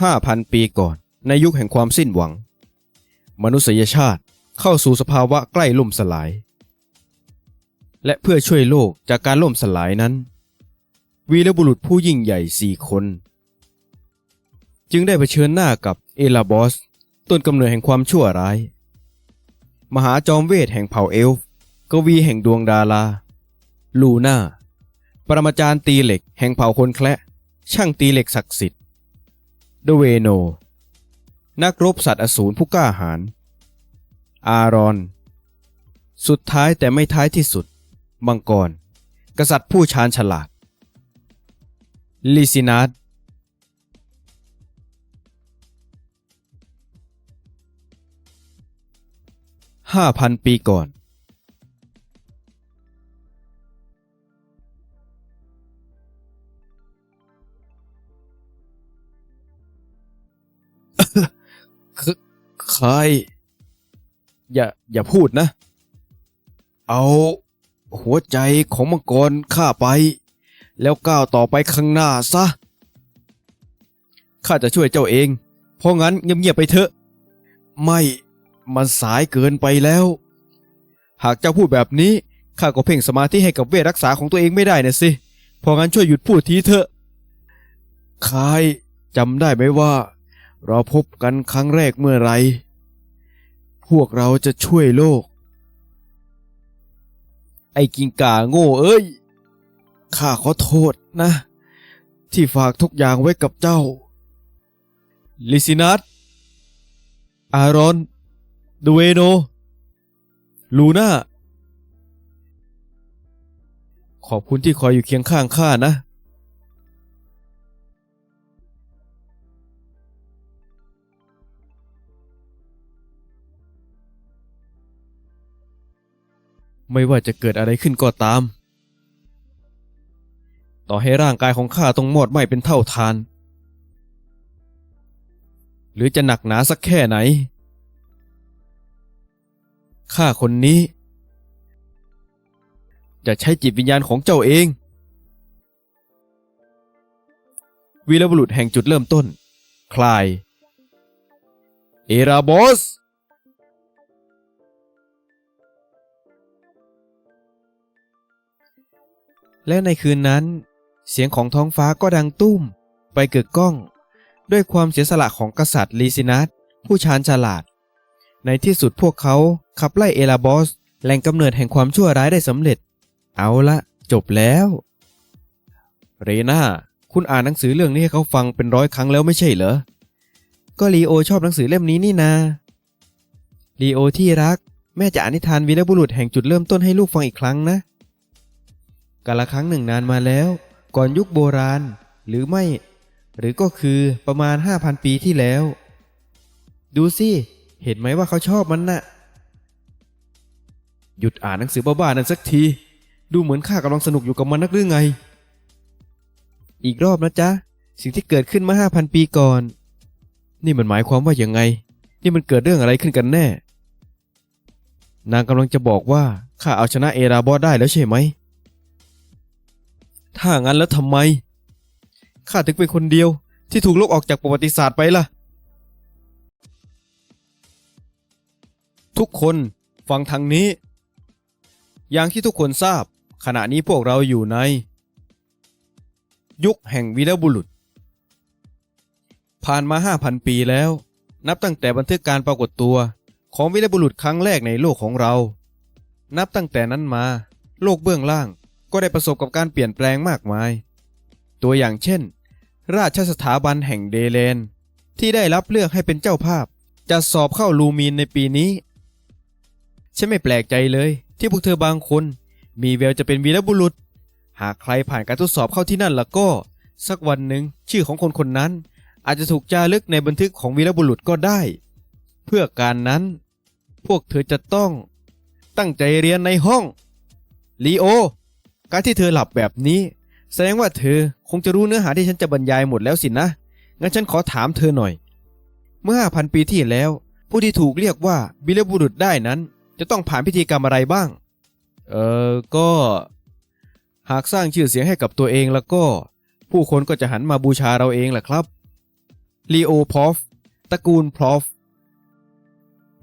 5,000 ปีก่อน ในยุคแห่งความสิ้นหวัง มนุษยชาติเข้าสู่สภาวะใกล้ล่มสลาย และเพื่อช่วยโลกจากการล่มสลายนั้น วีรบุรุษผู้ยิ่งใหญ่สี่คน จึงได้เผชิญหน้ากับเอลาบอส ต้นกำเนิดแห่งความชั่วร้าย มหาจอมเวทแห่งเผ่าเอลฟ์กวีแห่งดวงดาราลูน่าปรมาจารย์ตีเหล็กแห่งเผ่าคนแคละ ช่างตีเหล็กศักดิ์สิทธิ์ เดเวโน นักรบสัตว์อสูรผู้กล้าหาญ อารอน สุดท้ายแต่ไม่ท้ายที่สุด มังกร กษัตริย์ผู้ชาญฉลาด ลิซินาดห้าพันปีก่อน ใครอย่า อย่าพูดนะ เอาหัวใจของมังกรข้าไป แล้วก้าวต่อไปข้างหน้าซะ ข้าจะช่วยเจ้าเอง เพราะงั้นเงียบๆไปเถอะ ไม่มันสายเกินไปแล้ว หากเจ้าพูดแบบนี้ข้าก็เพ่งสมาธิให้กับเวทรักษาของตัวเองไม่ได้นะสิ เพราะงั้นช่วยหยุดพูดทีเถอะคายจำได้ไหมว่า เราพบกันครั้งแรกเมื่อไหร พวกเราจะช่วยโลก ไอ้กิงก่าโง่เอ้ย ข้าขอโทษนะ ที่ฝากทุกอย่างไว้กับเจ้า ลิซินัสอารอน ดูเอโน ลูน่า ขอบคุณที่คอยอยู่เคียงข้างข้านะ ไม่ว่าจะเกิดอะไรขึ้นก็ตาม ต่อให้ร่างกายของข้าต้องหมดไหม้เป็นเท่าทาน หรือจะหนักหนาสักแค่ไหน ข้าคนนี้ จะใช้จิตวิญญาณของเจ้าเอง วีรบุรุษแห่งจุดเริ่มต้น คลาย เอราบอส และในคืนนั้น เสียงของท้องฟ้าก็ดังตุ้ม ไปเกิดก้อง ด้วยความเสียสละของกษัตริย์ลีซินัสผู้ชาญฉลาด ในที่สุดพวกเขาขับไล่เอลาบอส แหล่งกำเนิดแห่งความชั่วร้ายได้สำเร็จ เอาละจบแล้ว เรนาคุณอ่านหนังสือเรื่องนี้ให้เขาฟังเป็นร้อยครั้งแล้วไม่ใช่เหรอ ก็ลีโอชอบหนังสือเล่มนี้นี่นาลีโอที่รัก แม่จะอ่านนิทานวีรบุรุษแห่งจุดเริ่มต้นให้ลูกฟังอีกครั้งนะ กาละครั้งหนึ่งนานมาแล้ว ก่อนยุคโบราณ หรือไม่ หรือก็คือประมาณ 5,000 ปีที่แล้ว ดูสิ เห็นไหมว่าเขาชอบมันน่ะ หยุดอ่านหนังสือบ้าๆนั้นสักที ดูเหมือนข้ากำลังสนุกอยู่กับมันนักหรือไง อีกรอบนะจ๊ะ สิ่งที่เกิดขึ้นเมื่อ5,000 ปีก่อน นี่มันหมายความว่าอย่างไง นี่มันเกิดเรื่องอะไรขึ้นกันแน่ นางกำลังจะบอกว่าข้าเอาชนะเอราบอสได้แล้วใช่ไหม ถ้างั้นแล้วทำไม ข้าถึงเป็นคนเดียวที่ถูกลบออกจากประวัติศาสตร์ไปล่ะ ทุกคนฟังทางนี้ อย่างที่ทุกคนทราบ ขณะนี้พวกเราอยู่ใน ยุคแห่งวีรบุรุษ ผ่านมา 5,000 ปีแล้ว นับตั้งแต่บันทึกการปรากฏตัวของวีรบุรุษครั้งแรกในโลกของเรา นับตั้งแต่นั้นมา โลกเบื้องล่าง ก็ได้ประสบกับการเปลี่ยนแปลงมากมาย ตัวอย่างเช่น ราชสถาบันแห่งเดเลน ที่ได้รับเลือกให้เป็นเจ้าภาพจะสอบเข้าลูมีนในปีนี้ ฉันไม่แปลกใจเลย ที่พวกเธอบางคน มีแววจะเป็นวีรบุรุษ หากใครผ่านการทดสอบเข้าที่นั่นแล้วก็ สักวันหนึ่งชื่อของคนคนนั้น อาจจะถูกจารึกในบันทึกของวีรบุรุษก็ได้ เพื่อการนั้น พวกเธอจะต้อง ตั้งใจเรียนในห้องลีโอ การที่เธอหลับแบบนี้ แสดงว่าเธอคงจะรู้เนื้อหาที่ฉันจะบรรยายหมดแล้วสินะ งั้นฉันขอถามเธอหน่อย เมื่อพันปีที่แล้ว ผู้ที่ถูกเรียกว่าบิลบุรุษได้นั้น จะต้องผ่านพิธีกรรมอะไรบ้าง เออก็ หากสร้างชื่อเสียงให้กับตัวเองแล้วก็ ผู้คนก็จะหันมาบูชาเราเองแหละครับลีโอพอฟตระกูลพรอฟ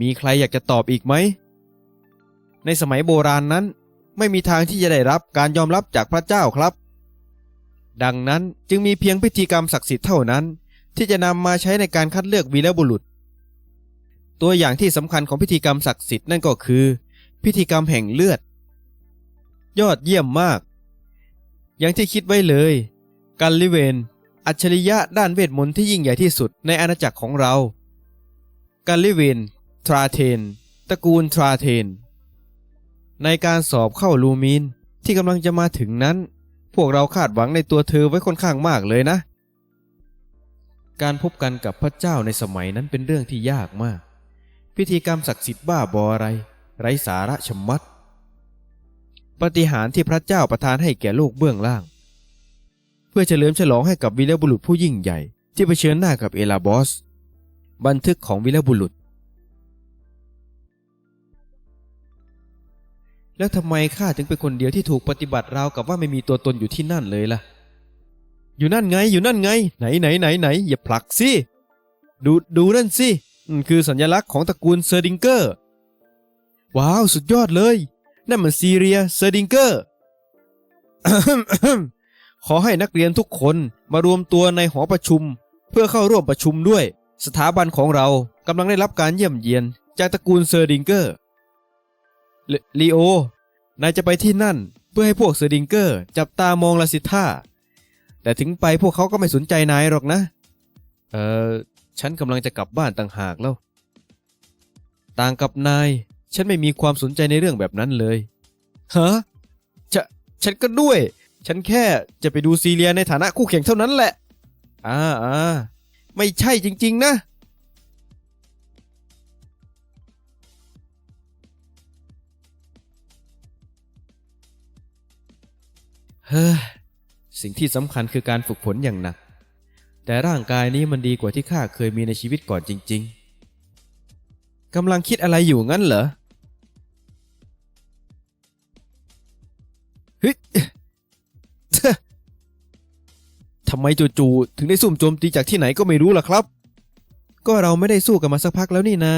มีใครอยากจะตอบอีกไหม ในสมัยโบราณนั้น ไม่มีทางที่จะได้รับการยอมรับจากพระเจ้าครับ ดังนั้นจึงมีเพียงพิธีกรรมศักดิ์สิทธิ์เท่านั้น ที่จะนำมาใช้ในการคัดเลือกวีรบุรุษ ตัวอย่างที่สำคัญของพิธีกรรมศักดิ์สิทธิ์นั่นก็คือ พิธีกรรมแห่งเลือด ยอดเยี่ยมมาก อย่างที่คิดไว้เลย กันลิเวน อัจฉริยะด้านเวทมนต์ที่ยิ่งใหญ่ที่สุดในอาณาจักรของเรา กันลิเวน ทราเทน ตระกูลทราเทน ในการสอบเข้าลูมีนที่กำลังจะมาถึงนั้น พวกเราคาดหวังในตัวเธอไว้ค่อนข้างมากเลยนะ การพบกันกับพระเจ้าในสมัยนั้นเป็นเรื่องที่ยากมาก พิธีกรรมศักดิ์สิทธิ์บ้าบออะไร ไร้สาระชะมัดปฏิหารที่พระเจ้าประทานให้แก่โลกเบื้องล่าง เพื่อเฉลิมฉลองให้กับวีรบุรุษผู้ยิ่งใหญ่ ที่เผชิญหน้ากับเอลาบอส บันทึกของวีรบุรุษ แล้วทำไมข้าถึงเป็นคนเดียวที่ถูกปฏิบัติราวกับว่าไม่มีตัวตนอยู่ที่นั่นเลยล่ะ อยู่นั่นไงอยู่นั่นไง ไหนไหนไหนไหนอย่าผลักสิดูดูนั่นสินั่นคือสัญลักษณ์ของตระกูลเซอร์ดิงเกอร์ว้าวสุดยอดเลย นั่นมันซีเรียเซอร์ดิงเกอร์ขอให้นักเรียนทุกคนมารวมตัวในหอประชุม เพื่อเข้าร่วมประชุมด้วย สถาบันของเรากำลังได้รับการเยี่ยมเยียน จากตระกูลเซอร์ดิงเกอร์ ลลีโอนายจะไปที่นั่นเพื่อให้พวกเซอร์ดิงเกอร์ จับตามองลาสิท่า แต่ถึงไปพวกเขาก็ไม่สนใจนายหรอกนะ เออฉันกำลังจะกลับบ้านต่างหากแล้ว ต่างกับนาย ฉันไม่มีความสนใจในเรื่องแบบนั้นเลยฮะฉะฉันก็ด้วย ฉันแค่จะไปดูซีเรียในฐานะคู่แข่งเท่านั้นแหละ อ่าอ่าไม่ใช่จริง ๆ นะ ฮ้ยสิ่งที่สำคัญคือการฝึกฝนอย่างหนัก แต่ร่างกายนี้มันดีกว่าที่ข้าเคยมีในชีวิตก่อนจริง ๆกำลังคิดอะไรอยู่งั้นเหรอเฮ้ยทำไมจู่ๆถึงได้ซุ่มโจมตีจากที่ไหนก็ไม่รู้ล่ะครับ ก็เราไม่ได้สู้กันมาสักพักแล้วนี่นา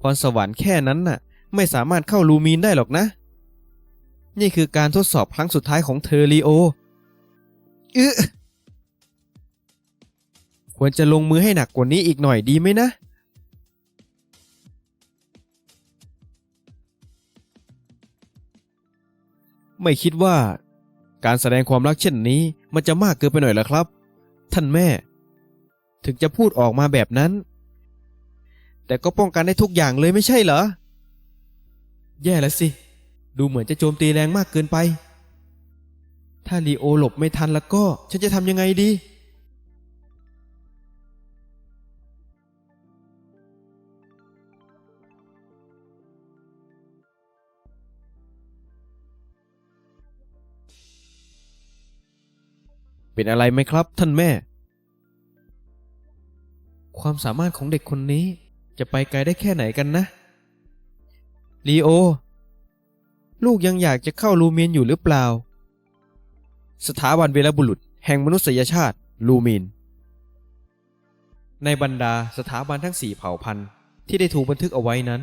พรสวรรค์แค่นั้นน่ะ ไม่สามารถเข้าลูมีนได้หรอกนะ นี่คือการทดสอบครั้งสุดท้ายของเธอลีโอเออควรจะลงมือให้หนักกว่านี้อีกหน่อยดีไหมนะ ไม่คิดว่า การแสดงความรักเช่นนี้มันจะมากเกินไปหน่อยหรอครับ ท่านแม่ ถึงจะพูดออกมาแบบนั้น แต่ก็ป้องกันได้ทุกอย่างเลยไม่ใช่เหรอ แย่แล้วสิ ดูเหมือนจะโจมตีแรงมากเกินไป ถ้าลีโอหลบไม่ทันแล้วก็ฉันจะทำยังไงดี เป็นอะไรไหมครับท่านแม่ ความสามารถของเด็กคนนี้จะไปไกลได้แค่ไหนกันนะลีโอ ลูกยังอยากจะเข้าลูเมียนอยู่หรือเปล่า สถาบันเวรบุรุษ แห่งมนุษยชาติ ลูมีนในบรรดาสถาบันทั้งสี่เผ่าพันธุ์ที่ได้ถูกบันทึกเอาไว้นั้น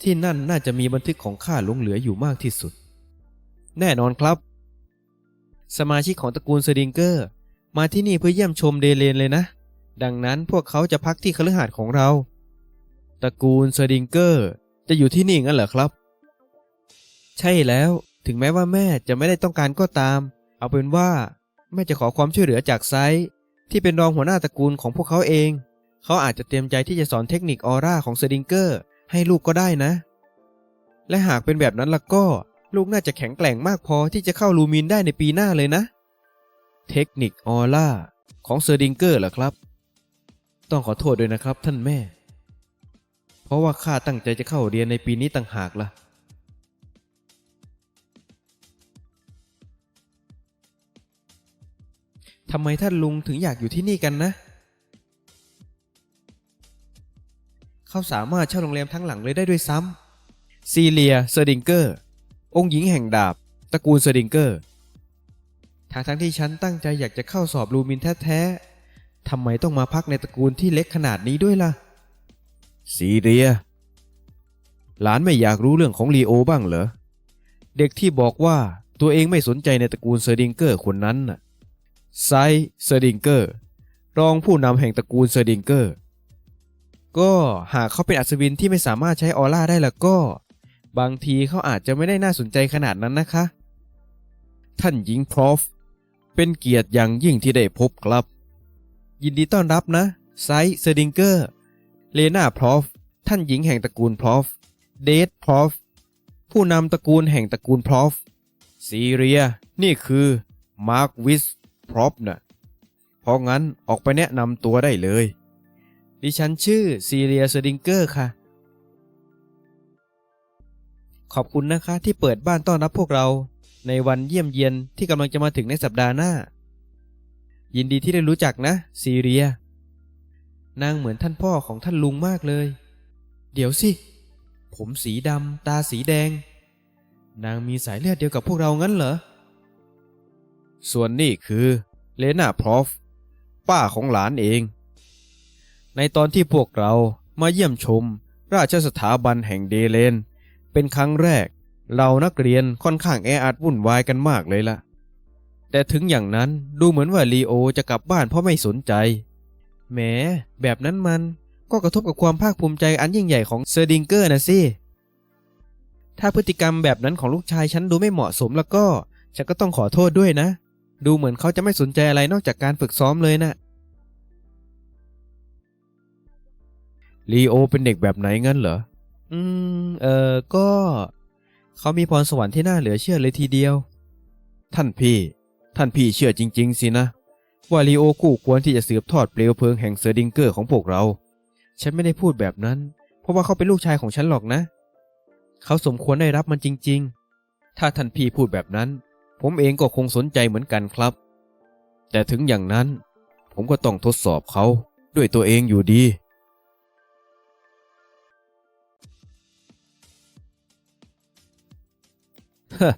ที่นั่นน่าจะมีบันทึกของข้าหลงเหลืออยู่มากที่สุด แน่นอนครับ สมาชิกของตระกูลเซอร์ดิงเกอร์ มาที่นี่เพื่อเยี่ยมชมเดเลนเลยนะ ดังนั้นพวกเขาจะพักที่คฤหาสน์ของเรา ตระกูลเซอร์ดิงเกอร์ จะอยู่ที่นี่งั้นเหรอครับ ใช่แล้ว ถึงแม้ว่าแม่จะไม่ได้ต้องการก็ตาม เอาเป็นว่า แม่จะขอความช่วยเหลือจากไซที่เป็นรองหัวหน้าตระกูลของพวกเขาเอง เขาอาจจะเตรียมใจที่จะสอนเทคนิคออร่าของเซอร์ดิงเกอร์ ให้ลูกก็ได้นะ และหากเป็นแบบนั้นล่ะก็ ลูกน่าจะแข็งแกร่งมากพอที่จะเข้าลูมินได้ในปีหน้าเลยนะ เทคนิคออร่าของเซอร์ดิงเกอร์เหรอครับ ต้องขอโทษด้วยนะครับท่านแม่ เพราะว่าข้าตั้งใจจะเข้าเรียนในปีนี้ต่างหากล่ะ ทำไมท่านลุงถึงอยากอยู่ที่นี่กันนะ เขาสามารถเช่าโรงแรมทั้งหลังเลยได้ด้วยซ้ำซีเลียเซอร์ดิงเกอร์ องค์หญิงแห่งดาบ ตระกูลเซอร์ดิงเกอร์ทางทั้งที่ฉันตั้งใจอยากจะเข้าสอบลูมินแท้ๆทำไมต้องมาพักในตระกูลที่เล็กขนาดนี้ด้วยล่ะ ซีเรีย หลานไม่อยากรู้เรื่องของลีโอบ้างเหรอ เด็กที่บอกว่าตัวเองไม่สนใจในตระกูลเซอร์ดิงเกอร์คนนั้นน่ะ ไซเซอร์ดิงเกอร์ รองผู้นำแห่งตระกูลเซอร์ดิงเกอร์ ก็หากเขาเป็นอัศวินที่ไม่สามารถใช้ออร่าได้แล้วก็ บางทีเขาอาจจะไม่ได้น่าสนใจขนาดนั้นนะคะ ท่านหญิงพรอฟ เป็นเกียรติอย่างยิ่งที่ได้พบครับ ยินดีต้อนรับนะไซเซอร์ดิงเกอร์ เลนาพรอฟ ท่านหญิงแห่งตระกูลพรอฟ เดทพรอฟ ผู้นำตระกูลแห่งตระกูลพรอฟ ซีเรีย นี่คือ มาร์ควิส พรอฟนะเพราะงั้นออกไปแนะนำตัวได้เลย ดิฉันชื่อซีเรียเซดิงเกอร์ค่ะ ขอบคุณนะคะที่เปิดบ้านต้อนรับพวกเรา ในวันเยี่ยมเยียนที่กำลังจะมาถึงในสัปดาห์หน้า ยินดีที่ได้รู้จักนะ ซีเรีย นางเหมือนท่านพ่อของท่านลุงมากเลย เดี๋ยวสิ ผมสีดำตาสีแดง นางมีสายเลือดเดียวกับพวกเรางั้นเหรอ ส่วนนี่คือเลนาพรอฟป้าของหลานเอง ในตอนที่พวกเรามาเยี่ยมชม ราชสถาบันแห่งเดเลน เป็นครั้งแรก เรานักเรียนค่อนข้างแออัดวุ่นวายกันมากเลยล่ะ แต่ถึงอย่างนั้นดูเหมือนว่าลีโอจะกลับบ้านเพราะไม่สนใจแหมแบบนั้นมันก็กระทบกับความภาคภูมิใจอันยิ่งใหญ่ของเซอร์ดิงเกอร์นะสิ ถ้าพฤติกรรมแบบนั้นของลูกชายฉันดูไม่เหมาะสมแล้วก็ ฉันก็ต้องขอโทษด้วยนะ ดูเหมือนเขาจะไม่สนใจอะไรนอกจากการฝึกซ้อมเลยนะลีโอเป็นเด็กแบบไหนงั้นเหรอ อืม เออก็ เขามีพรสวรรค์ที่น่าเหลือเชื่อเลยทีเดียว ท่านพี่ ท่านพี่เชื่อจริง ๆ สินะ ว่าลีโอคู่ควรที่จะสืบทอดเปลวเพลิงแห่งเซอร์ดิงเกอร์ของพวกเรา ฉันไม่ได้พูดแบบนั้น เพราะว่าเขาเป็นลูกชายของฉันหรอกนะ เขาสมควรได้รับมันจริง ๆ ถ้าท่านพี่พูดแบบนั้น ผมเองก็คงสนใจเหมือนกันครับ แต่ถึงอย่างนั้น ผมก็ต้องทดสอบเขาด้วยตัวเองอยู่ดีฮะ